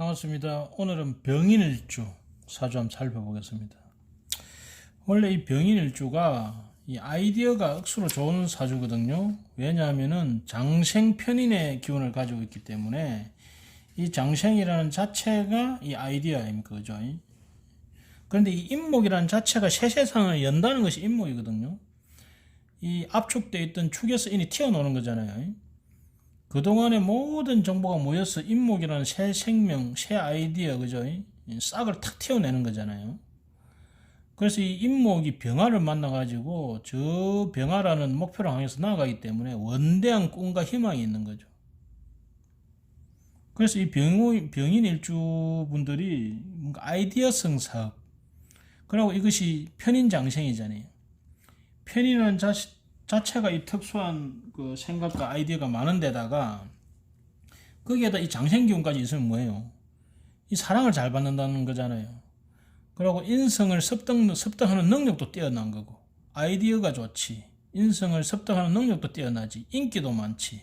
반갑습니다. 오늘은 병인일주 사주 한번 살펴보겠습니다. 원래 이 병인일주가 이 아이디어가 억수로 좋은 사주거든요. 왜냐하면은 장생 편인의 기운을 가지고 있기 때문에 이 장생이라는 자체가 이 아이디어 아닙니까? 그죠? 그런데 이 인목이라는 자체가 세세상을 연다는 것이 인목이거든요. 이 압축되어 있던 축에서 인이 튀어나오는 거잖아요. 그동안의 모든 정보가 모여서 인목이라는 새 생명, 새 아이디어, 그죠? 이 싹을 탁 튀어내는 거잖아요. 그래서 이 인목이 병화를 만나가지고 저 병화라는 목표를 향해서 나아가기 때문에 원대한 꿈과 희망이 있는 거죠. 그래서 이 병, 병인 일주분들이 뭔가 아이디어성 사업, 그리고 이것이 편인장생이잖아요. 편인은 자, 자체가 이 특수한 그 생각과 아이디어가 많은 데다가 거기에다 이 장생기운까지 있으면 뭐예요? 이 사랑을 잘 받는다는 거잖아요. 그리고 인성을 습득, 습득하는 능력도 뛰어난 거고 아이디어가 좋지. 인성을 습득하는 능력도 뛰어나지. 인기도 많지.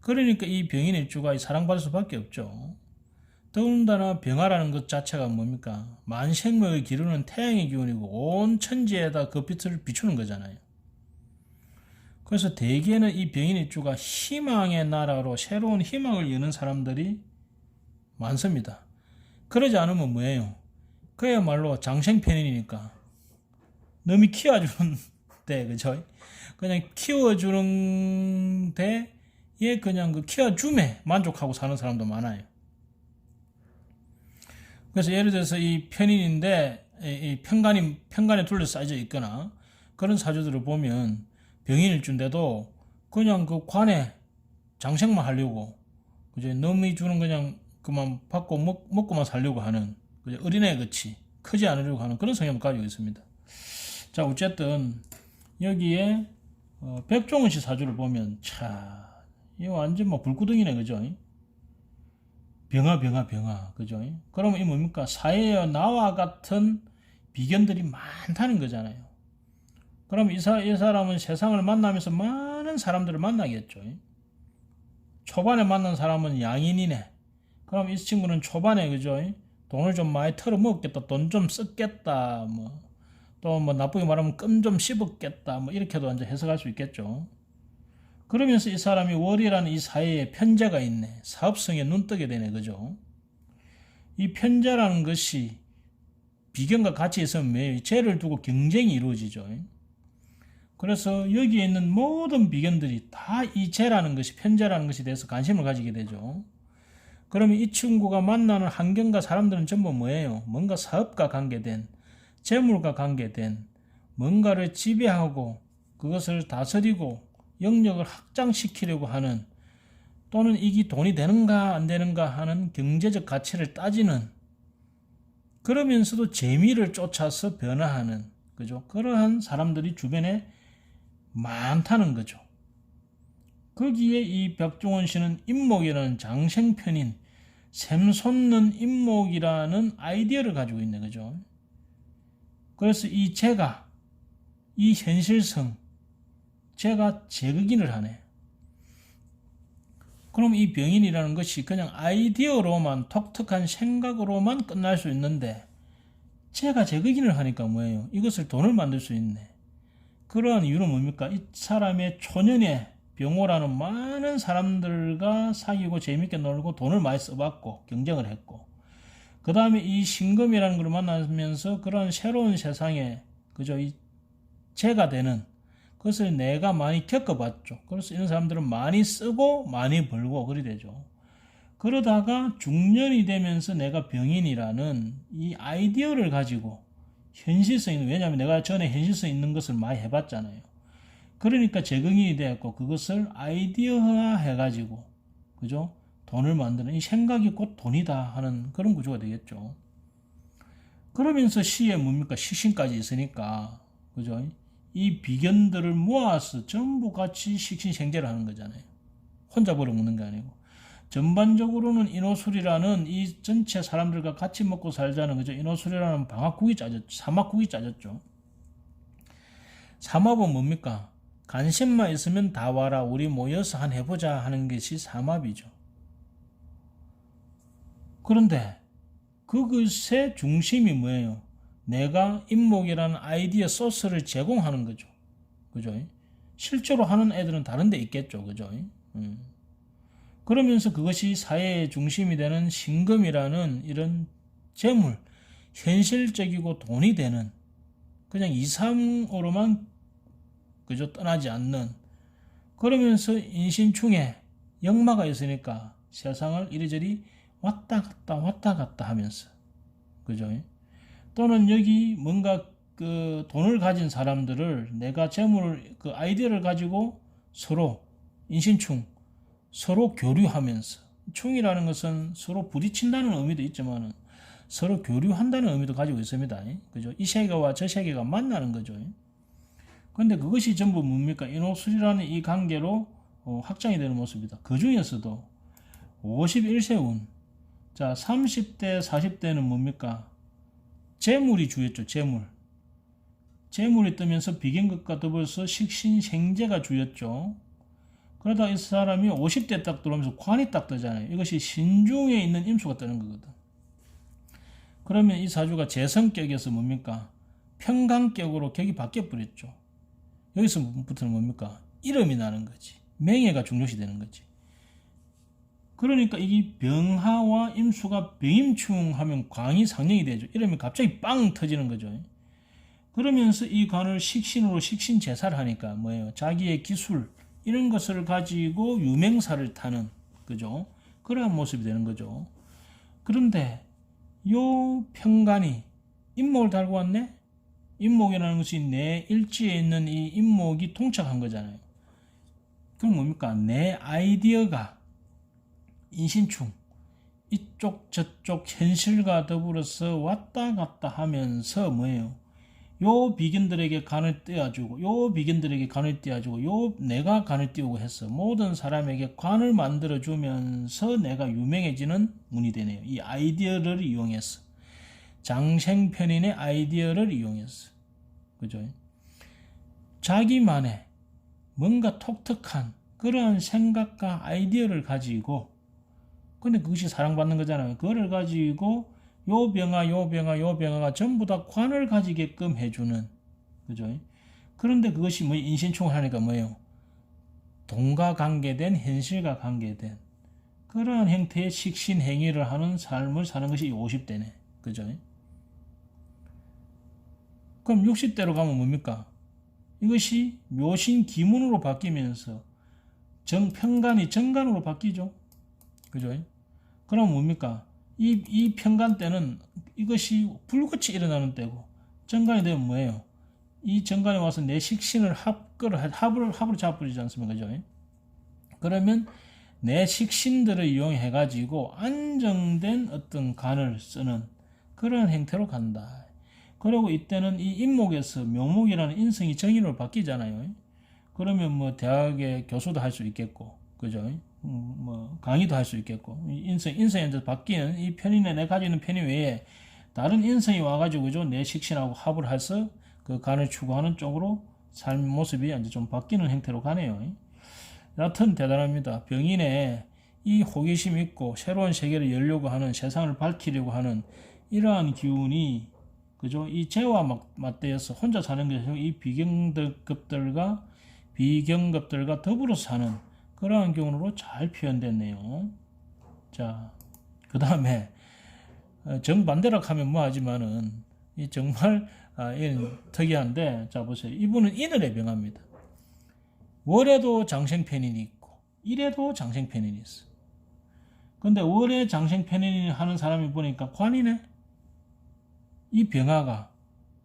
그러니까 이 병인 일주가 사랑받을 수밖에 없죠. 더군다나 병화라는 것 자체가 뭡니까? 만생명을 기르는 태양의 기운이고 온 천지에다 그 빛을 비추는 거잖아요. 그래서 대개는 이 병인 일주가 희망의 나라로 새로운 희망을 여는 사람들이 많습니다. 그러지 않으면 뭐예요? 그야말로 장생편인이니까 너무 키워주는 데 그죠? 그냥 키워주는 데에 그냥 그 키워줌에 만족하고 사는 사람도 많아요. 그래서 예를 들어서 이 편인인데 이 편간이 편간에 둘러싸여 있거나 그런 사주들을 보면 병인일주인데도 그냥 그 관에 장생만 하려고 그죠 너무 주는 그냥 그만 받고 먹, 먹고만 살려고 하는 그죠 어린애 같이 크지 않으려고 하는 그런 성향을 가지고 있습니다. 자 어쨌든 여기에 어, 백종원 씨 사주를 보면 차 이거 완전 뭐 불구덩이네 그죠? 병아 병아 병아 그죠? 그러면 이 뭡니까 사회에 나와 같은 비견들이 많다는 거잖아요. 그럼 이, 사, 이 사람은 세상을 만나면서 많은 사람들을 만나겠죠. 초반에 만난 사람은 양인이네. 그럼 이 친구는 초반에 그죠? 돈을 좀 많이 털어 먹겠다. 돈 좀 썼겠다. 뭐. 또 뭐 나쁘게 말하면 끔 좀 씹었겠다. 뭐 이렇게도 이제 해석할 수 있겠죠. 그러면서 이 사람이 월이라는 이 사회에 편재가 있네. 사업성에 눈뜨게 되네. 그죠? 이 편재라는 것이 비견과 같이 있으면 매 죄를 두고 경쟁이 이루어지죠. 그래서 여기에 있는 모든 비견들이 다 이 죄라는 것이 편재라는 것에 대해서 관심을 가지게 되죠. 그러면 이 친구가 만나는 환경과 사람들은 전부 뭐예요? 뭔가 사업과 관계된, 재물과 관계된, 뭔가를 지배하고 그것을 다스리고 영역을 확장시키려고 하는 또는 이게 돈이 되는가 안 되는가 하는 경제적 가치를 따지는 그러면서도 재미를 쫓아서 변화하는 그죠? 그러한 사람들이 주변에 많다는 거죠. 거기에 이 백종원 씨는 임목이라는 장생편인 샘솟는 임목이라는 아이디어를 가지고 있는 거죠. 그래서 이 제가 이 현실성 제가 제극인을 하네. 그럼 이 병인이라는 것이 그냥 아이디어로만 독특한 생각으로만 끝날 수 있는데 제가 제극인을 하니까 뭐예요? 이것을 돈을 만들 수 있네. 그러한 이유는 뭡니까? 이 사람의 초년에 병호라는 많은 사람들과 사귀고 재밌게 놀고 돈을 많이 써봤고 경쟁을 했고 그 다음에 이 신금이라는 걸 만나면서 그런 새로운 세상에 그저 이 제가 되는 그것을 내가 많이 겪어봤죠. 그래서 이런 사람들은 많이 쓰고 많이 벌고 그리 되죠. 그러다가 중년이 되면서 내가 병인이라는 이 아이디어를 가지고 현실성 있는 왜냐하면 내가 전에 현실성 있는 것을 많이 해봤잖아요. 그러니까 재경이 되었고 그것을 아이디어화 해가지고 그죠? 돈을 만드는 이 생각이 곧 돈이다 하는 그런 구조가 되겠죠. 그러면서 시에 뭡니까 시신까지 있으니까 그죠? 이 비견들을 모아서 전부 같이 식신생재를 하는 거잖아요. 혼자 벌어먹는 게 아니고. 전반적으로는 인호술이라는 이 전체 사람들과 같이 먹고 살자는 거죠. 인호술이라는 방학국이 짜졌죠. 사막국이 짜졌죠. 삼합은 뭡니까? 관심만 있으면 다 와라. 우리 모여서 한 해보자 하는 것이 삼합이죠. 그런데 그것의 중심이 뭐예요? 내가 인목이라는 아이디어 소스를 제공하는 거죠. 그죠? 실제로 하는 애들은 다른 데 있겠죠. 그죠? 음. 그러면서 그것이 사회의 중심이 되는 신금이라는 이런 재물, 현실적이고 돈이 되는 그냥 2, 3으로만 그저 떠나지 않는 그러면서 인신충에 역마가 있으니까 세상을 이리저리 왔다 갔다 왔다 갔다 하면서 그죠? 또는 여기 뭔가 그 돈을 가진 사람들을 내가 재물을 그 아이디어를 가지고 서로 인신충 서로 교류하면서 충이라는 것은 서로 부딪힌다는 의미도 있지만은 서로 교류한다는 의미도 가지고 있습니다. 그죠? 이 세계와 저 세계가 만나는 거죠. 근데 그것이 전부 뭡니까? 인호술이라는 이 관계로 어, 확장이 되는 모습이다. 그 중에서도 51세 운. 자, 30대, 40대는 뭡니까? 재물이 주였죠, 재물. 재물이 뜨면서 비견급과 더불어서 식신생재가 주였죠. 그러다 이 사람이 50대 딱 들어오면서 관이 딱 뜨잖아요. 이것이 신중에 있는 임수가 뜨는 거거든. 그러면 이 사주가 재성격에서 뭡니까? 평강격으로 격이 바뀌어 버렸죠. 여기서부터는 뭡니까? 이름이 나는 거지. 명예가 중요시 되는 거지. 그러니까 이게 병하와 임수가 병임충 하면 광이 상령이 되죠. 이러면 갑자기 빵 터지는 거죠. 그러면서 이 관을 식신으로 식신 제사를 하니까 뭐예요? 자기의 기술 이런 것을 가지고 유명사를 타는 그죠? 그러한 모습이 되는 거죠. 그런데 요 평간이 임목을 달고 왔네? 임목이라는 것이 내 일지에 있는 이 임목이 통착한 거잖아요. 그럼 뭡니까? 내 아이디어가 인신충 이쪽 저쪽 현실과 더불어서 왔다 갔다 하면서 뭐예요? 요 비견들에게 간을 띄워주고 요 비견들에게 간을 띄워주고 요 내가 간을 띄우고 해서 모든 사람에게 관을 만들어 주면서 내가 유명해지는 운이 되네요. 이 아이디어를 이용해서 장생편인의 아이디어를 이용해서 그죠? 자기만의 뭔가 독특한 그러한 생각과 아이디어를 가지고 근데 그것이 사랑받는 거잖아요. 그거를 가지고 요 병아, 요 병아, 요 병아가 전부 다 관을 가지게끔 해주는 그죠? 그런데 그것이 뭐 인신충을 하니까 뭐예요? 돈과 관계된 현실과 관계된 그러한 형태의 식신 행위를 하는 삶을 사는 것이 50대네. 그죠? 그럼 60대로 가면 뭡니까? 이것이 묘신 기문으로 바뀌면서 정평간이 정간으로 바뀌죠. 그죠? 그럼 뭡니까? 이, 이 평간 때는 이것이 불꽃이 일어나는 때고 정간이 되면 뭐예요? 이 정간에 와서 내 식신을 합을 합을 합으로 잡아버리지 않습니까? 그죠? 그러면 내 식신들을 이용해 가지고 안정된 어떤 간을 쓰는 그런 행태로 간다. 그리고 이때는 이 인목에서 묘목이라는 인성이 정인으로 바뀌잖아요. 그러면 뭐 대학의 교수도 할 수 있겠고, 그죠? 음, 뭐 강의도 할 수 있겠고, 인성 이제 바뀌는 이 편인에 내 가지고 있는 편인 외에 다른 인성이 와가지고 그죠? 내 식신하고 합을 해서 그 간을 추구하는 쪽으로 삶 모습이 이제 좀 바뀌는 형태로 가네요. 여하튼 대단합니다. 병인의 이 호기심 있고 새로운 세계를 열려고 하는 세상을 밝히려고 하는 이러한 기운이 그죠? 이 재와 맞대어서 혼자 사는 것이 이 비경급들과 비경급들과 더불어 사는 그러한 경우로 잘 표현됐네요. 자, 그 다음에 어, 정반대로 하면 뭐 하지만은 이 정말 아, 특이한데 자 보세요. 이분은 인을에 병합니다. 월에도 장생편인이 있고 일에도 장생편인이 있어. 근데 월에 장생편인이 하는 사람이 보니까 관이네. 이 병화가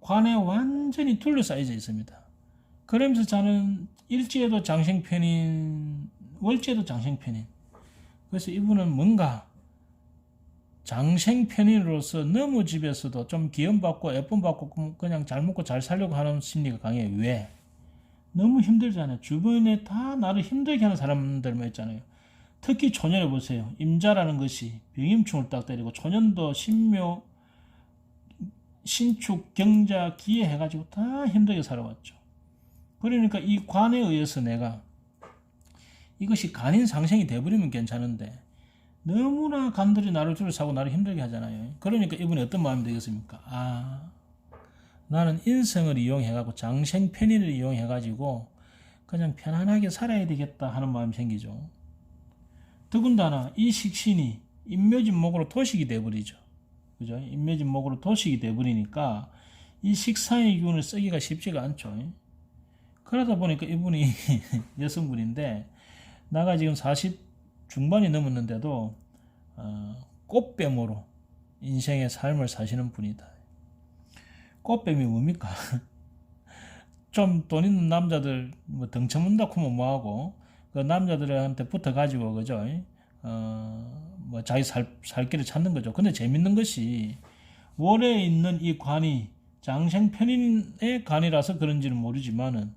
관에 완전히 둘러싸여져 있습니다. 그러면서 저는 일지에도 장생편인, 월지에도 장생편인. 그래서 이분은 뭔가 장생편인으로서 너무 집에서도 좀 기염받고 예쁨받고 그냥 잘 먹고 잘 살려고 하는 심리가 강해요. 왜? 너무 힘들잖아요. 주변에 다 나를 힘들게 하는 사람들만 있잖아요. 특히 초년에 보세요. 임자라는 것이 병임충을 딱 때리고 초년도 신묘 신축, 경자, 기회 해가지고 다 힘들게 살아왔죠. 그러니까 이 관에 의해서 내가 이것이 간인 상생이 돼버리면 괜찮은데 너무나 간들이 나를 줄을 사고 나를 힘들게 하잖아요. 그러니까 이분이 어떤 마음이 되겠습니까? 아, 나는 인성을 이용해가지고 장생 편의를 이용해가지고 그냥 편안하게 살아야 되겠다 하는 마음이 생기죠. 더군다나 이 식신이 인묘진목으로 도식이 돼버리죠. 그죠? 인묘진목으로 도식이 돼버리니까 이 식상의 기운을 쓰기가 쉽지가 않죠. 그러다 보니까 이분이 여성분인데 나가 지금 40 중반이 넘었는데도 어, 꽃뱀으로 인생의 삶을 사시는 분이다. 꽃뱀이 뭡니까? 좀 돈 있는 남자들 뭐 등쳐문다고 하면 뭐하고 그 남자들한테 붙어가지고 그죠? 어 뭐 자기 살 살 길을 찾는 거죠. 근데 재밌는 것이 월에 있는 이 관이 장생 편인의 관이라서 그런지는 모르지만은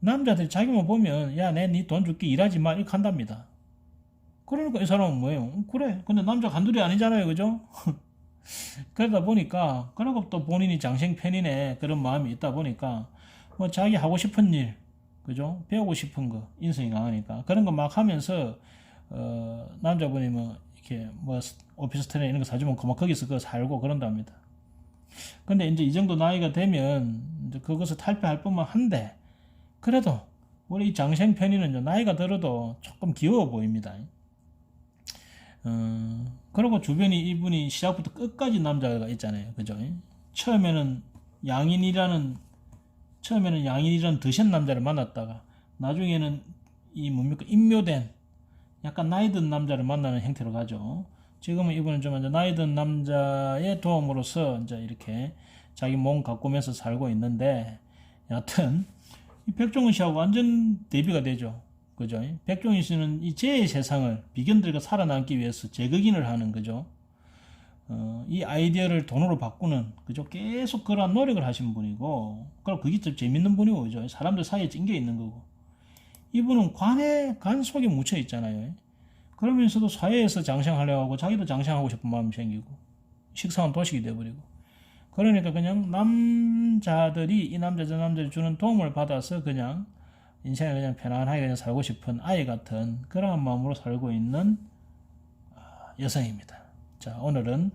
남자들이 자기만 보면 야 내 네 돈 줄게 일하지 마 이렇게 한답니다. 그러니까 이 사람은 뭐예요? 음, 그래. 근데 남자 간둘이 아니잖아요. 그죠? 그러다 보니까 그리고 또 본인이 장생편인의 그런 마음이 있다 보니까 뭐 자기 하고 싶은 일 그죠? 배우고 싶은 거 인성이 강하니까 그런 거 막 하면서 어 남자분이 뭐 이렇게 뭐 오피스텔에 이런 거 사주면 그만 거기서 그 살고 그런답니다. 근데 이제 이 정도 나이가 되면 이제 그것을 탈피할 뿐만 한데 그래도 우리 이 장생 편의는 나이가 들어도 조금 귀여워 보입니다. 어, 그리고 주변에 이분이 시작부터 끝까지 남자가 있잖아요. 그죠? 처음에는 양인이라는 처음에는 양인이라는 드센 남자를 만났다가 나중에는 이 뭡니까 인묘된 약간 나이 든 남자를 만나는 형태로 가죠. 지금은 이분은 좀 이제 나이 든 남자의 도움으로서 이제 이렇게 자기 몸 가꾸면서 살고 있는데 여하튼 이 백종원 씨하고 완전 대비가 되죠. 그죠? 백종원 씨는 이 제의 세상을 비견들과 살아남기 위해서 재극인을 하는 거죠. 어, 이 아이디어를 돈으로 바꾸는 그죠? 계속 그러한 노력을 하신 분이고, 그리고 그게 좀 재밌는 분이고, 그죠? 사람들 사이에 찡겨 있는 거고. 이분은 관에 간 속에 묻혀 있잖아요. 그러면서도 사회에서 장생하려고 하고 자기도 장생하고 싶은 마음이 생기고 식상한 도식이 돼버리고 그러니까 그냥 남자들이 이 남자 저 남자들이 주는 도움을 받아서 그냥 인생을 그냥 편안하게 그냥 살고 싶은 아이 같은 그런 마음으로 살고 있는 아, 여성입니다. 자 오늘은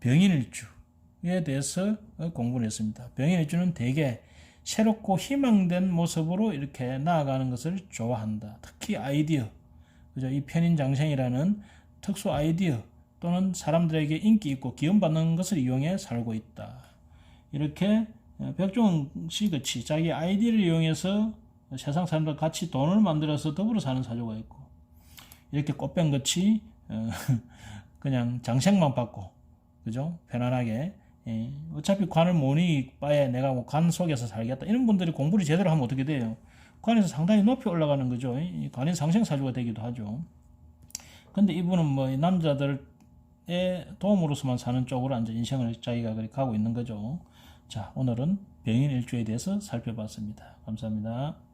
병인일주에 대해서 공부를 했습니다. 병인일주는 대개 새롭고 희망된 모습으로 이렇게 나아가는 것을 좋아한다. 특히 아이디어 그죠? 이 편인장생이라는 특수 아이디어 또는 사람들에게 인기 있고 기원받는 것을 이용해 살고 있다. 이렇게 어, 백종원 씨 같이 자기 아이디어를 이용해서 세상 사람들 같이 돈을 만들어서 더불어 사는 사주가 있고 이렇게 꽃뱀 같이 어, 그냥 장생만 받고 그죠? 편안하게 예. 어차피 관을 모니 바에 내가 뭐 관 속에서 살겠다 이런 분들이 공부를 제대로 하면 어떻게 돼요? 관에서 상당히 높이 올라가는 거죠. 이 관인 상생사주가 되기도 하죠. 근데 이분은 뭐 남자들의 도움으로서만 사는 쪽으로 이제 인생을 자기가 그렇게 가고 있는 거죠. 자, 오늘은 병인 일주에 대해서 살펴봤습니다. 감사합니다.